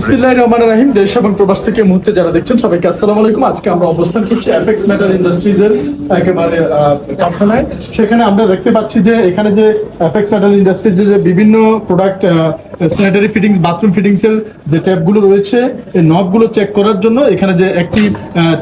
বিসমিল্লাহির রহমানির রহিম দেশ এবং প্রবাস থেকে মুহূর্তে যারা দেখছেন সবাইকে আসসালামু আলাইকুম। আজকে আমরা অবস্থান করছি এফএক্স মেটাল ইন্ডাস্ট্রিজ এর একেবারে কারখানায়। সেখানে আমরা দেখতে পাচ্ছি যে এখানে যে এফএক্স মেটাল ইন্ডাস্ট্রিজ যে বিভিন্ন product sanitary fittings bathroom fittings এর যে ট্যাপগুলো রয়েছে, এই নবগুলো চেক করার জন্য এখানে যে একটি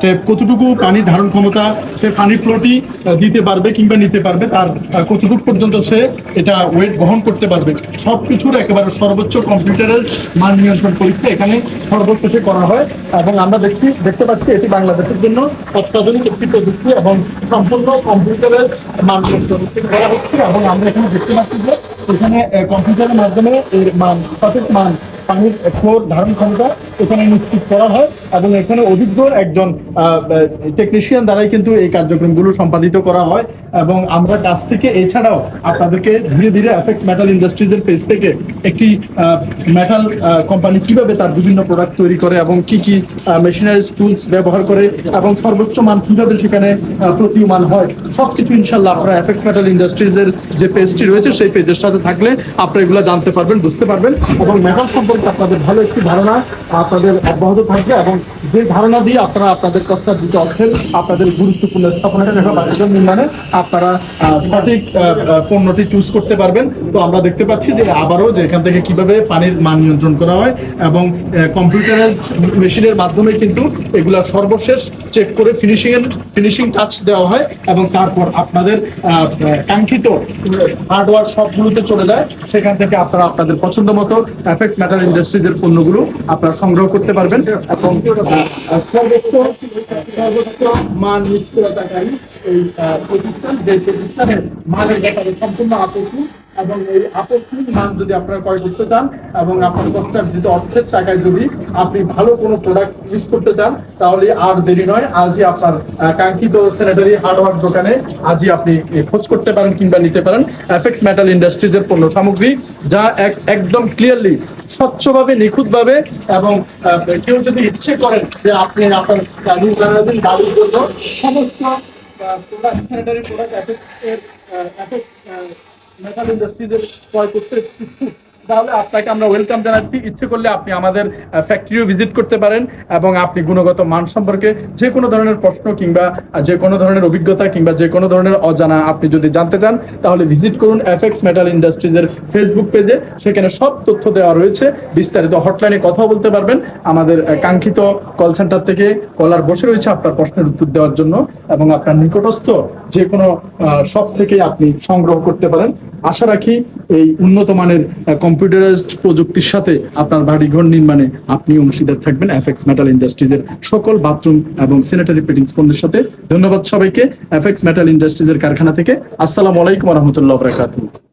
ট্যাপ কতটুকু পানি ধারণ ক্ষমতা, সে পানি ফ্লোটি দিতে পারবে কিংবা নিতে পারবে, তার কতটুকু পর্যন্ত সে এটা ওয়েট বহন করতে পারবে। সব কিছুর একেবারে সর্বোচ্চ কম্পিউটারের মান নিয়ন্ত্রণ পরীক্ষা এখানে সর্বশেষে করা হয়। এবং আমরা দেখছি, দেখতে পাচ্ছি এটি বাংলাদেশের জন্য অত্যাধুনিক একটি প্রযুক্তি এবং সম্পূর্ণ কম্পিউটারের মান নিয়ন্ত্রণ করা হচ্ছে। এবং আমরা এখানে দেখতে পাচ্ছি যে এখানে কম্পিউটারের মাধ্যমে এর মান সঠিক মান পানির ফ্লোর ধারণ ক্ষমতা এখানে নিশ্চিত করা হয় এবং এখানে অভিজ্ঞ একজন টেকনিশিয়ান দ্বারাই কিন্তু এই কার্যক্রমগুলো সম্পাদিত করা হয় এবং আমরা কাছ থেকে এছাড়াও আপনাদেরকে ধীরে ধীরে এফেক্স মেটাল ইন্ডাস্ট্রিজের পেজ থেকে একটি মেটাল কোম্পানি কীভাবে তার বিভিন্ন প্রোডাক্ট তৈরি করে এবং কি কি মেশিনারি টুলস ব্যবহার করে এবং সর্বোচ্চ মান কীভাবে সেখানে প্রতীয়মান হয় সব কিছু ইনশাল্লাহ আপনারা এফেক্স মেটাল ইন্ডাস্ট্রিজের যে পেজটি রয়েছে সেই পেজের সাথে থাকলে আপনারা এগুলো জানতে পারবেন, বুঝতে পারবেন এবং মেটাল সম্পর্কে আপনাদের ভালো একটি ধারণা, আপনাদের অব্যাহত থাকবে এবং যে ধারণা দিয়ে আপনারা আপনাদের কষ্টার দিতে অর্থের আপনাদের গুরুত্বপূর্ণ স্থাপনা রেখা বাণিজ্য নির্মাণে আপনারা সঠিক পণ্যটি চুজ করতে পারবেন। তো আমরা দেখতে পাচ্ছি যে আবারও যে এখান থেকে কীভাবে পানির মান নিয়ন্ত্রণ করা হয় এবং কম্পিউটারের মেশিনের মাধ্যমে কিন্তু এগুলা সর্বশেষ চেক করে ফিনিশিং ফিনিশিং টাচ দেওয়া হয় এবং তারপর আপনাদের কাঙ্ক্ষিত হার্ডওয়্যার সবগুলোতে চলে যায়। সেখান থেকে আপনারা আপনাদের পছন্দ মতো এফএক্স মেটাল ইন্ডাস্ট্রিজের পণ্যগুলো আপনারা সংগ্রহ করতে পারবেন এবং এই প্রতিষ্ঠানের মানের ব্যাপারে সম্পূর্ণ আপত্তি এবং এই মান যদি আপনারা ক্রয় করতে চান এবং আপনার কষ্টার্জিত অর্থের টাকায় যদি আপনি ভালো কোনো প্রোডাক্ট ইউজ করতে চান, তাহলে আর দেরি নয়। আজই আপনার কাঙ্ক্ষিত স্যানিটারি হার্ডওয়্যার দোকানে আজই আপনি খোঁজ করতে পারেন কিংবা নিতে পারেন। এফএক্স মেটাল ইন্ডাস্ট্রিজের পণ্য সামগ্রী, যা এক- একদম ক্লিয়ারলি স্বচ্ছভাবে, নিখুঁতভাবে এবং কেউ যদি ইচ্ছে করেন যে আপনি আপনার দৈনন্দিন দাবির জন্য সমস্ত প্রোডাক্ট মেটাল ইন্ডাস্ট্রিজের ক্রয় করতে তাহলে আপনাকে আমরা ওয়েলকাম জানাচ্ছি। ইচ্ছে করলে আপনি আমাদের ফ্যাক্টরিও ভিজিট করতে পারেন এবং আপনি গুণগত মান সম্পর্কে যে কোনো ধরনের প্রশ্ন কিংবা যে কোনো ধরনের অভিজ্ঞতা কিংবা যে কোনো ধরনের অজানা আপনি যদি জানতে চান, তাহলে ভিজিট করুন এফএক্স মেটাল ইন্ডাস্ট্রিজের ফেসবুক পেজে সেখানে সব তথ্য দেওয়া রয়েছে। বিস্তারিত হটলাইনে কথা বলতে পারবেন। আমাদের কাঙ্ক্ষিত কল সেন্টার থেকে কলার বসে রয়েছে আপনার প্রশ্নের উত্তর দেওয়ার জন্য এবং আপনার নিকটস্থ যে কোনো সব থেকে আপনি সংগ্রহ করতে পারেন। আশা রাখি এই উন্নত মানের কম্পিউটারাইজড প্রযুক্তির সাথে আপনার বাড়িঘর নির্মাণে আপনি অংশীদার থাকবেন এফএক্স মেটাল ইন্ডাস্ট্রিজের সকল বাথরুম এবং স্যানিটারি ফিটিংস পণ্যের সাথে। ধন্যবাদ সবাইকে এফএক্স মেটাল ইন্ডাস্ট্রিজের কারখানা থেকে। আসসালামু আলাইকুম রহমতুল্লাহ বরাকাতুহু।